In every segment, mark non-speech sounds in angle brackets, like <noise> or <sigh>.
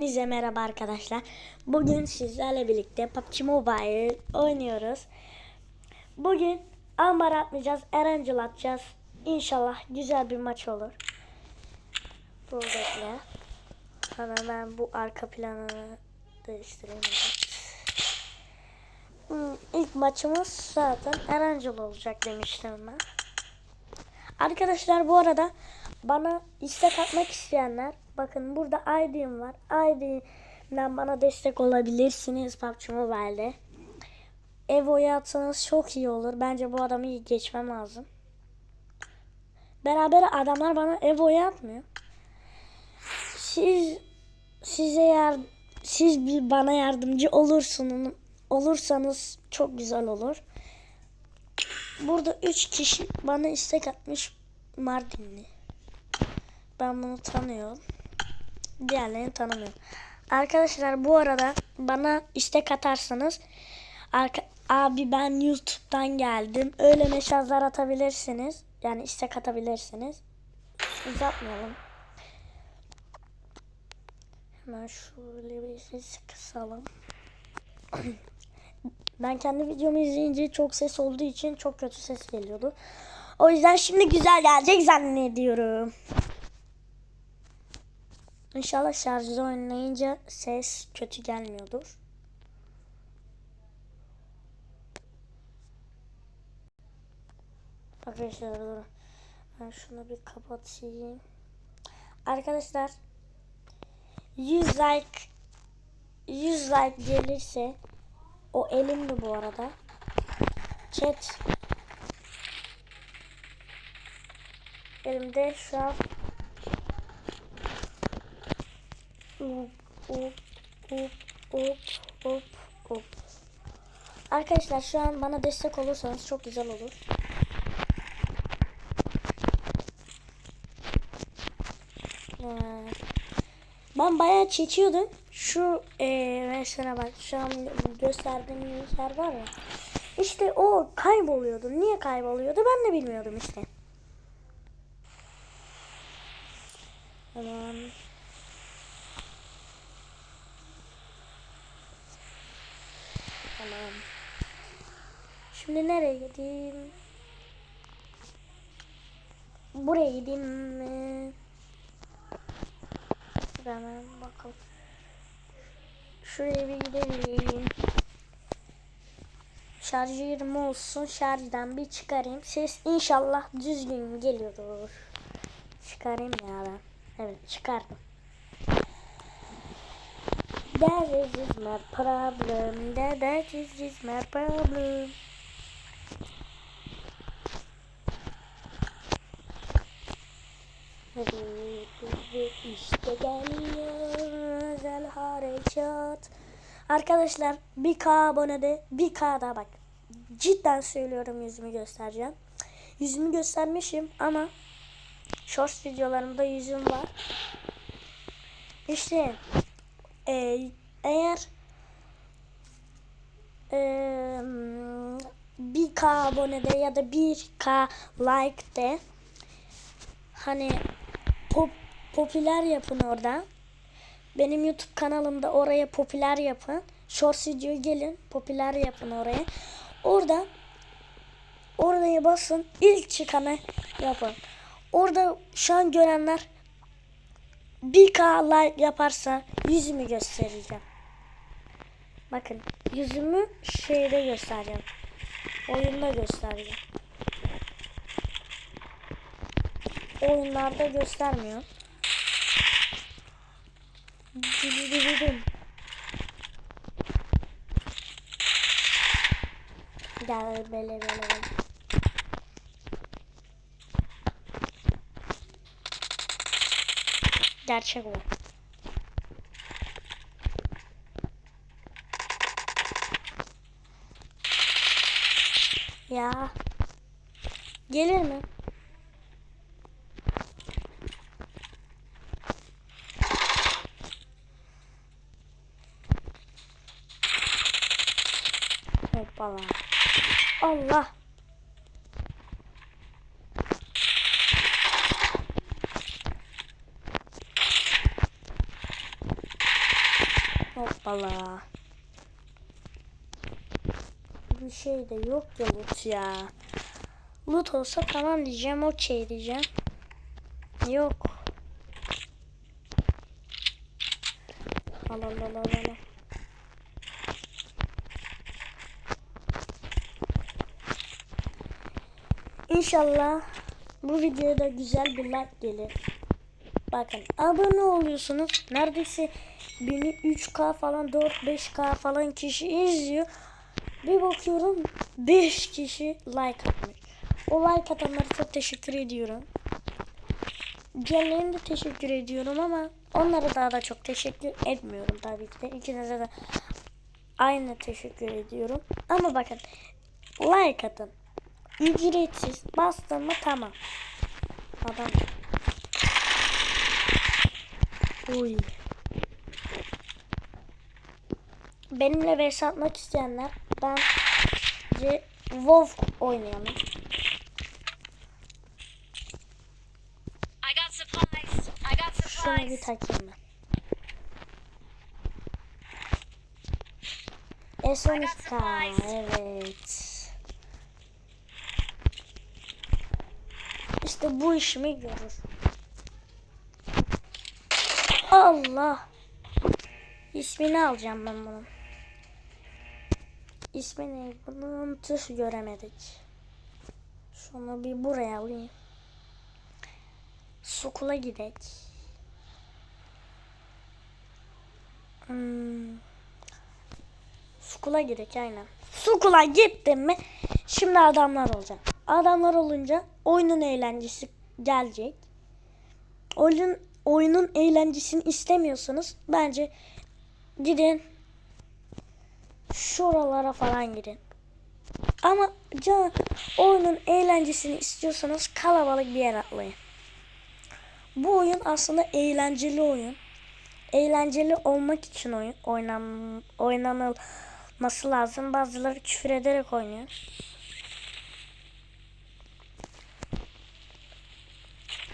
Hepinize merhaba arkadaşlar. Bugün sizlerle birlikte PUBG Mobile oynuyoruz. Bugün ambar atmayacağız, Erangel atacağız. İnşallah güzel bir maç olur. Dur bekle. Sana ben bu arka planını değiştireyim. Hmm, İlk maçımız zaten Erangel olacak demiştim ben. Arkadaşlar bu arada bana istek atmak isteyenler bakın burada ID'm var. ID'den bana destek olabilirsiniz PUBG Mobile'de. Evo'ya atsanız çok iyi olur. Bence bu adamı iyi geçmem lazım. Beraber adamlar bana Evo'ya atmıyor. Siz size yar siz bir bana yardımcı olursunuz olursanız çok güzel olur. Burada 3 kişi bana istek atmış Mardinli. Ben bunu tanıyorum. Diğerlerini tanımıyorum. Arkadaşlar bu arada bana istek atarsanız arka, abi ben YouTube'dan geldim. Öyle mesajlar atabilirsiniz. Yani istek atabilirsiniz. Uzatmayalım. Hemen şöyle bir ses kısalım. <clears throat> Ben kendi videomu izleyince çok ses olduğu için çok kötü ses geliyordu. O yüzden şimdi güzel gelecek zannediyorum. İnşallah şarjda oynayınca ses kötü gelmiyordur. Arkadaşlar dur. Ben şunu bir kapatayım. Arkadaşlar 100 like 100 like gelirse o elimdi bu arada. Chat. Elimde şu an Hop hop hop hop hop hop. Arkadaşlar şu an bana destek olursanız çok güzel olur. Ee, Ben bayağı çekiyordum. Şu mesela bak şu an gösterdiğim yer var ya. İşte o kayboluyordu. Niye kayboluyordu ben de bilmiyordum işte. Tamam. Tamam. Şimdi nereye gideyim? Buraya gideyim mi? Hemen bakalım. Şuraya bir gidelim. Şarjı 20 olsun. Şarjdan bir çıkarayım. Ses inşallah düzgün geliyordur. Çıkarayım ya ben. Evet çıkardım. That is my problem. That, that is, is my problem. İşte geliyor özel harekat. Arkadaşlar 1K abonede 1K daha bak. Cidden söylüyorum yüzümü göstereceğim. Yüzümü göstermişim ama shorts videolarımda yüzüm var. İşte e, eğer e, 1K abonede ya da 1K like'de hani pop, popüler yapın orada. Benim YouTube kanalımda oraya popüler yapın. Shorts video gelin popüler yapın oraya. Orada oraya basın ilk çıkanı yapın. Orada şu an görenler 1K like yaparsa yüzümü göstereceğim. Bakın yüzümü şeyde göstereceğim. Oyunda göstereceğim. Oyunlarda göstermiyor. Gel böyle böyle böyle. Gerçek o. Ya. Gelir mi? Hoppala. Allah. Hoppala. Bir şey de yok ya loot ya. Loot olsa tamam diyeceğim okey diyeceğim. Yok. Al al al al al. İnşallah bu videoda güzel bir like gelir. Bakın abone oluyorsunuz. Neredeyse beni 3K falan 4-5K falan kişi izliyor. Bir bakıyorum 5 kişi like atmış. O like atanlara çok teşekkür ediyorum. Diğerlerine de teşekkür ediyorum ama onlara daha da çok teşekkür etmiyorum tabii ki de. İkinize de aynı teşekkür ediyorum. Ama bakın like atın. Ücretsiz bastın mı tamam. Adam. Uy. Benimle vs atmak isteyenler bence WoW oynayalım. Şunu bir takayım ben. S12K evet. İşte bu işimi görür. Allah. İsmini alacağım ben bunun. İsmi ne bunun? Tüh göremedik. Şunu bir buraya alayım. Sokula gidek. Hmm. Sukula gidek aynen. Sukula gittim mi şimdi adamlar olacak. Adamlar olunca oyunun eğlencesi gelecek. Oyunun oyunun eğlencesini istemiyorsanız bence gidin şuralara falan gidin. Ama can oyunun eğlencesini istiyorsanız kalabalık bir yer atlayın. Bu oyun aslında eğlenceli oyun. Eğlenceli olmak için oyun oynan oynanılması lazım. Bazıları küfür ederek oynuyor.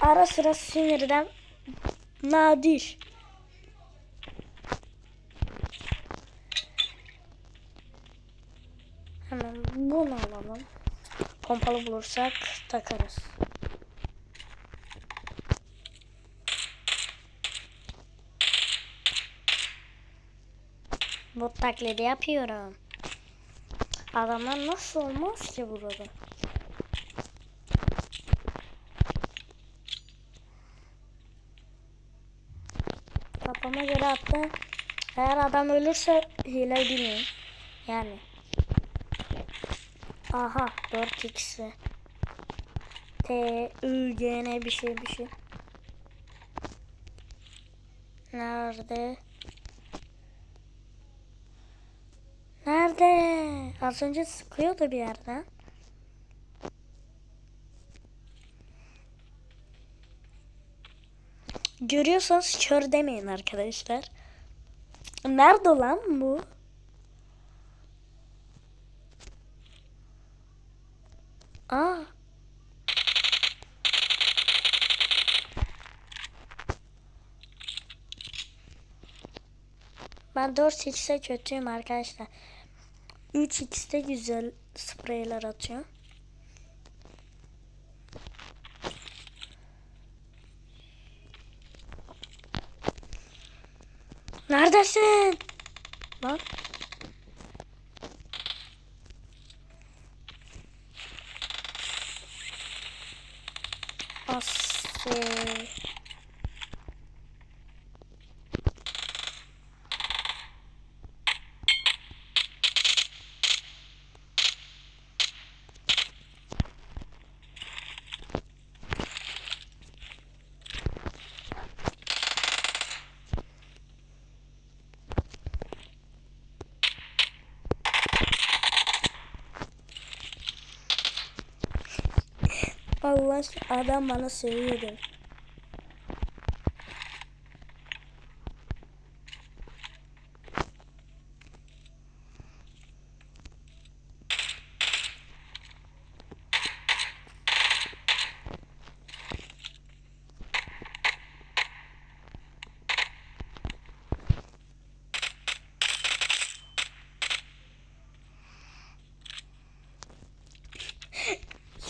Ara sıra sinirden nadir. Hemen bunu alalım. Pompalı bulursak takarız. Bu taklidi yapıyorum. Adamlar nasıl olmaz ki burada? Kafama göre attı. Eğer adam ölürse hile bilmiyorum. Yani. Aha 4x'i. T, I, G, N bir şey bir şey. Nerede? Nerede? Az önce sıkıyordu bir yerden. Görüyorsanız kör demeyin arkadaşlar. Nerede lan bu? Aa. Ben 4x'e kötüyüm arkadaşlar. 3x'te güzel spreyler atıyor. Neredesin? Lan. Adam bana söylüyordu.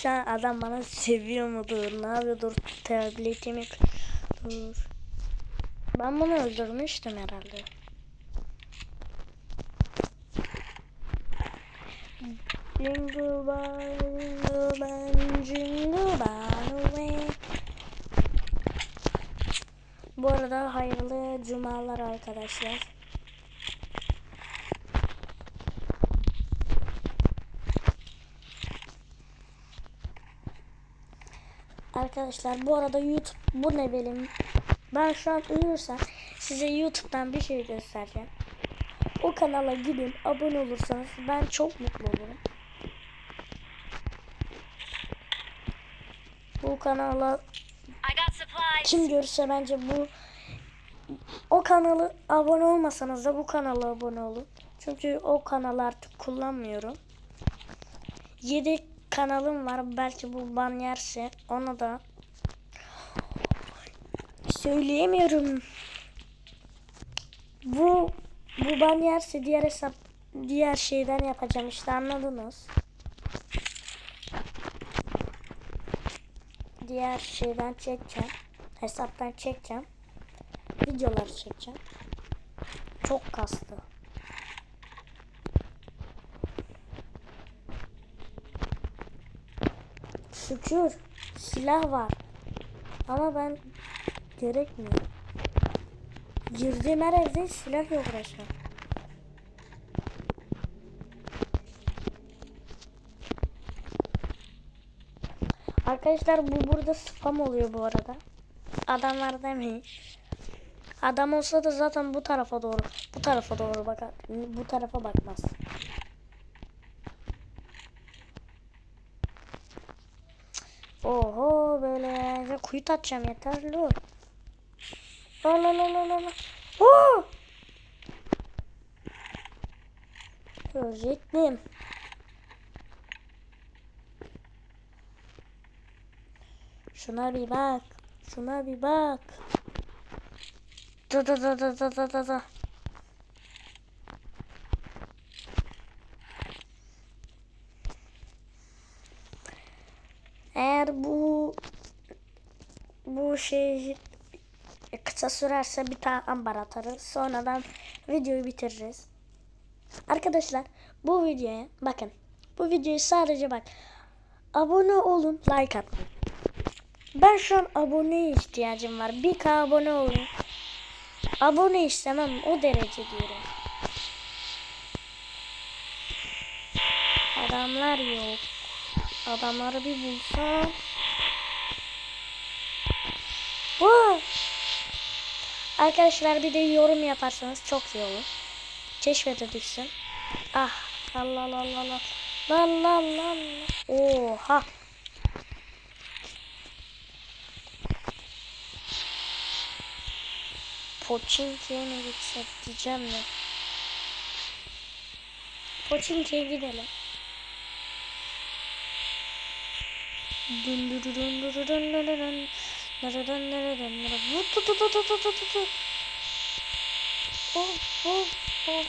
An adam bana seviyor mudur? Ne yapıyordur? Tabletimi dur. Ben bunu öldürmüştüm herhalde. Jingle bell, jingle bell, jingle bell away. Bu arada hayırlı cumalar arkadaşlar. Arkadaşlar bu arada YouTube bu ne benim? Ben şu an uyursam size YouTube'dan bir şey göstereceğim. O kanala gidin abone olursanız ben çok mutlu olurum. Bu kanala kim görürse bence bu o kanalı abone olmasanız da bu kanala abone olun. Çünkü o kanalı artık kullanmıyorum. Yedek kanalım var. Belki bu ban yerse ona da söyleyemiyorum. Bu bu ban yerse diğer hesap diğer şeyden yapacağım işte anladınız. Diğer şeyden çekeceğim. Hesaptan çekeceğim. Videoları çekeceğim. Çok kastı. Şükür silah var. Ama ben gerekmiyor. Girdiğim her evde silah yok resmen. Arkadaşlar bu burada spam oluyor bu arada. Adamlar demeyin. Adam olsa da zaten bu tarafa doğru, bu tarafa doğru bakar. Bu tarafa bakmaz. Oho böyle ya kuyut atacağım yeter dur. La la la la la la. Oo! Görecektim. Şuna bir bak. Şuna bir bak. Da da da da da da da da. Eğer bu bu şey kısa sürerse bir tane ambar atarız. Sonradan videoyu bitiririz. Arkadaşlar bu videoya bakın. Bu videoyu sadece bak. Abone olun, like atın. Ben şu an aboneye ihtiyacım var. 1k abone olun. Abone istemem o derece diyorum. Adamlar yok. Adamları bir bulsam. Bu. Arkadaşlar bir de yorum yaparsanız çok iyi olur. Keşfete düşsün. Ah Allah Allah Allah Allah. Lan lan lan. Oha. Poçinki'ye mi gitsek diyeceğim de. Poçinki'ye gidelim. Dun dun dun dun dun dun dun dun Nereden nereden nereden? Tut tut tut tut tut tut tut. Of of of.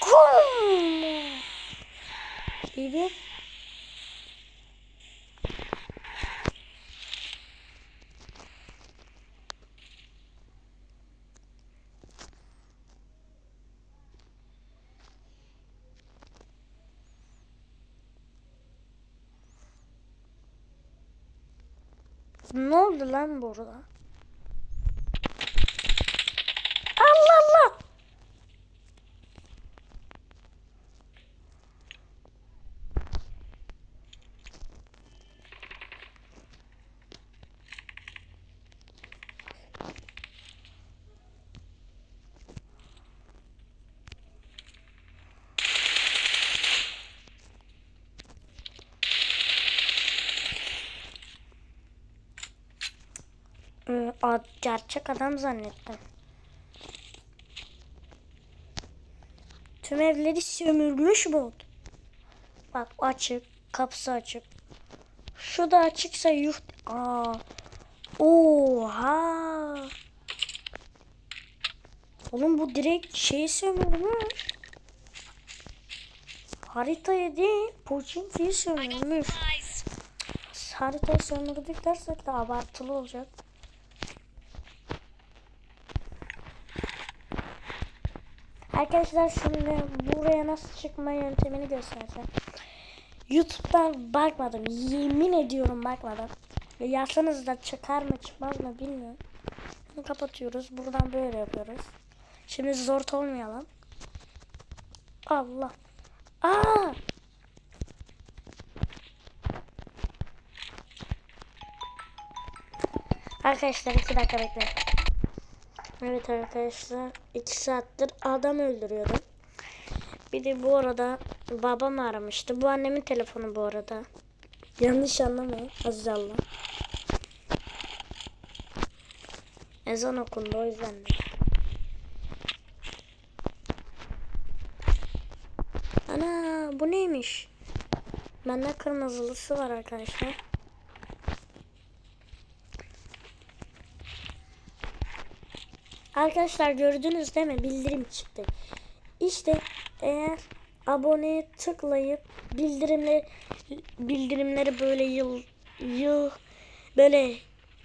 Kum. İyi bir oldu lan burada? Allah Allah. Ee, a- gerçek adam zannettim. Tüm evleri sömürmüş bu. Bak açık. Kapısı açık. Şu da açıksa yuh. Aa. Oha. Oğlum bu direkt şeyi sömürmüş. Haritayı değil. Pochinki'yi sömürmüş. Haritayı sömürdük dersek de abartılı olacak. Arkadaşlar şimdi buraya nasıl çıkma yöntemini göstereceğim. YouTube'dan bakmadım. Yemin ediyorum bakmadım. Yazsanız da çıkar mı çıkmaz mı bilmiyorum. Bunu kapatıyoruz. Buradan böyle yapıyoruz. Şimdi zor olmayalım. Allah. Aa! Arkadaşlar iki dakika bekle. Evet arkadaşlar iki saattir adam öldürüyordum. Bir de bu arada babam aramıştı. Bu annemin telefonu bu arada. Yanlış anlamayın. Aziz Allah. Ezan okundu o yüzden de. Ana bu neymiş? Bende kırmızılısı var arkadaşlar. Arkadaşlar gördünüz değil mi? Bildirim çıktı. İşte eğer aboneye tıklayıp bildirimleri bildirimleri böyle yıl yıl böyle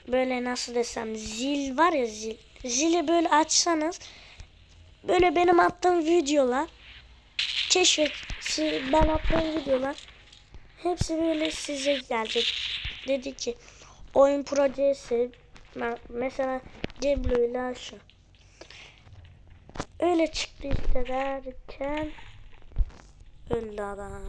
böyle nasıl desem zil var ya zil. Zili böyle açsanız böyle benim attığım videolar keşfet ben attığım videolar hepsi böyle size gelecek. Dedi ki oyun projesi me- mesela Ceblo ile Aşağı. Öyle çıktı işte derken öldü adam.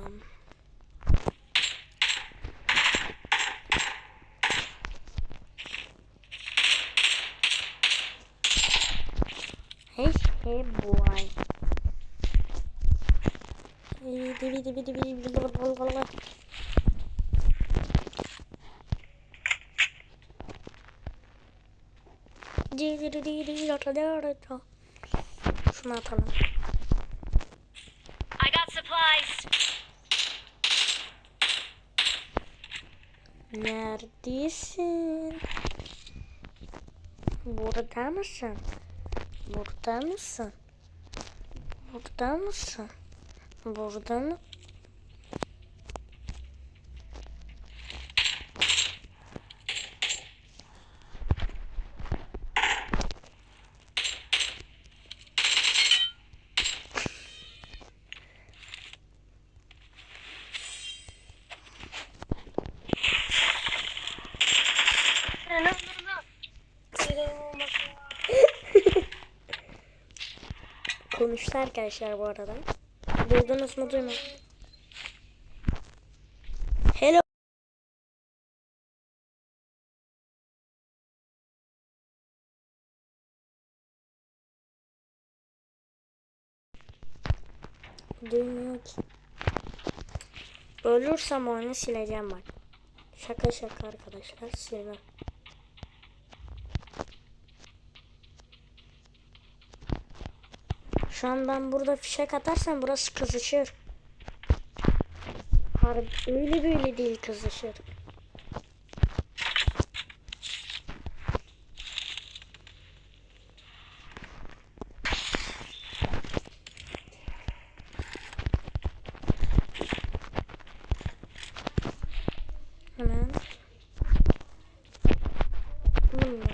Hey boy. Hey, divi divi divi divi Şunu atalım. I got supplies. Neredesin? Burada mısın? Burada mısın? Burada mısın? Burada mı? Konuştu arkadaşlar bu arada. Duydunuz mu duymadınız? Hello. Duymuyor ki. Ölürsem oyunu sileceğim bak. Şaka şaka arkadaşlar silmem. Şu an ben burada fişek atarsam burası kızışır. Harbi öyle böyle değil kızışır. Hemen. Bilmiyorum.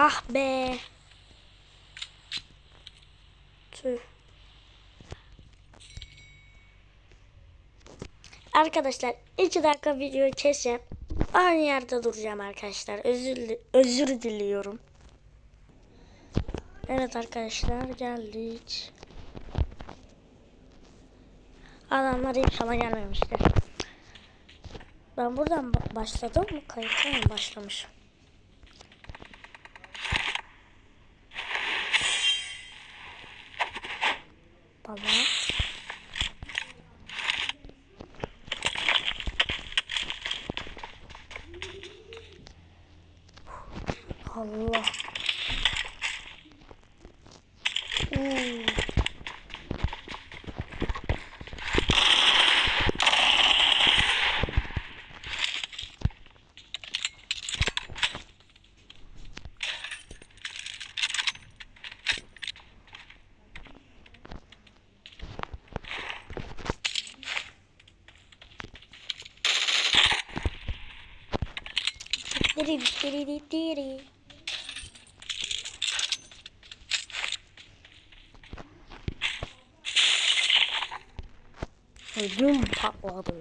Ah be. Tüh. Arkadaşlar iki dakika videoyu keseceğim. Aynı yerde duracağım arkadaşlar. Özür, özür diliyorum. Evet arkadaşlar geldik. Adamlar inşallah gelmemiştir. Ben buradan ba- başladım mı? Kayıttan mı başlamışım? Hoppala. Allah. Oo. Diri diri diri diri. Ödüm patladı.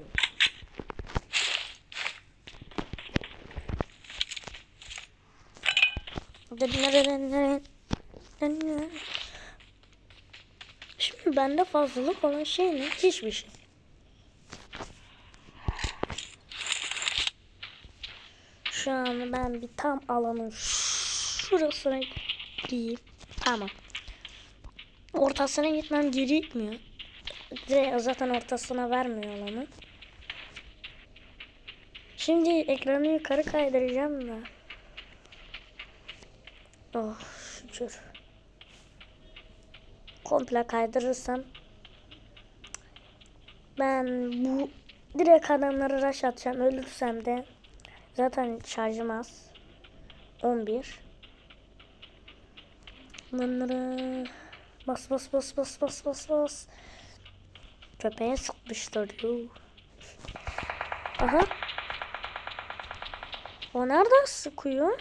Şimdi bende fazlalık olan şey ne? Hiçbir şey. Şu an ben bir tam alanın şurasına gideyim. Tamam. Ortasına gitmem gerekmiyor. Direkt zaten ortasına vermiyor alanı. Şimdi ekranı yukarı kaydıracağım da. Oh şükür. Komple kaydırırsam ben bu direkt adamları rush atacağım. Ölürsem de zaten şarjım az. 11. Bunları bas bas bas bas bas bas bas. Köpeğe sıkmıştır. Aha. O nereden sıkıyor?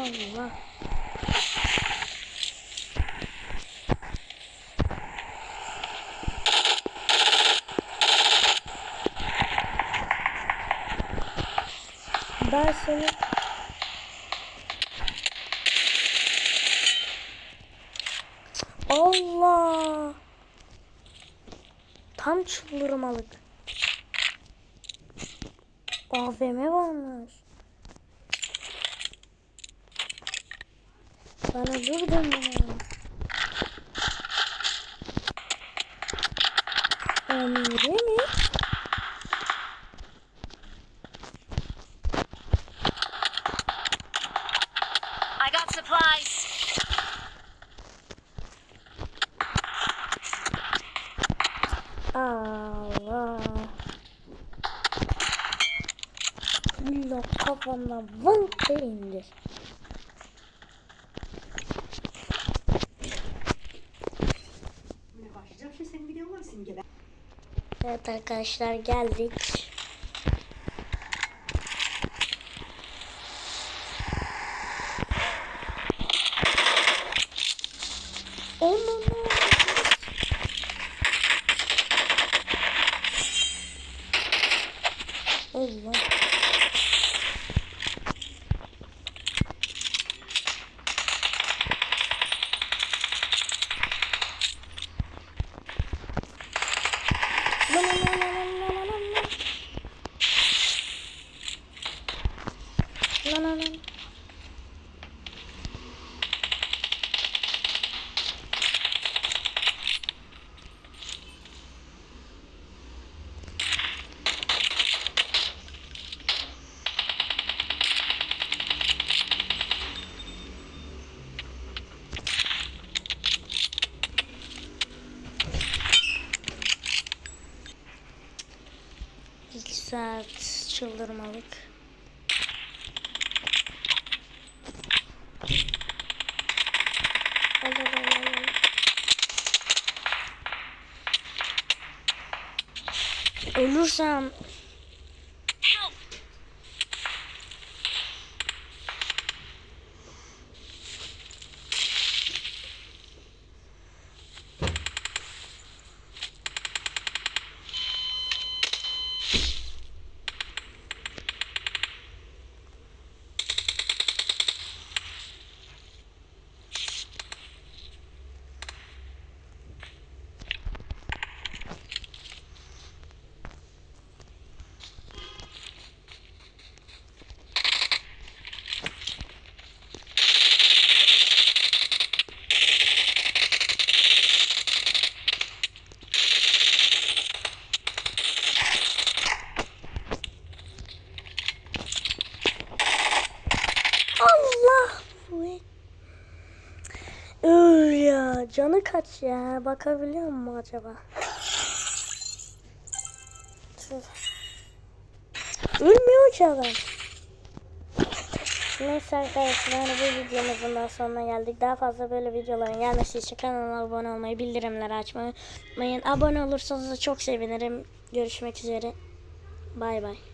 Allah. Ben seni Allah. Tam çıldırmalık. AVM varmış. Bana dur deme. Emre mi? I got supplies. Allah. İlla kafamdan vınk diye indir. Başlayacağım şimdi senin videon var Simge ben. Evet arkadaşlar geldik. Saat çıldırmalık. Al, al, al, al, al. Ölürsem kaç ya? Bakabiliyor mu acaba? Ölmüyor ki adam. Neyse arkadaşlar bu videomuzun daha sonuna geldik. Daha fazla böyle videoların gelmesi için kanala abone olmayı, bildirimleri açmayı unutmayın. Abone olursanız da çok sevinirim. Görüşmek üzere. Bay bay.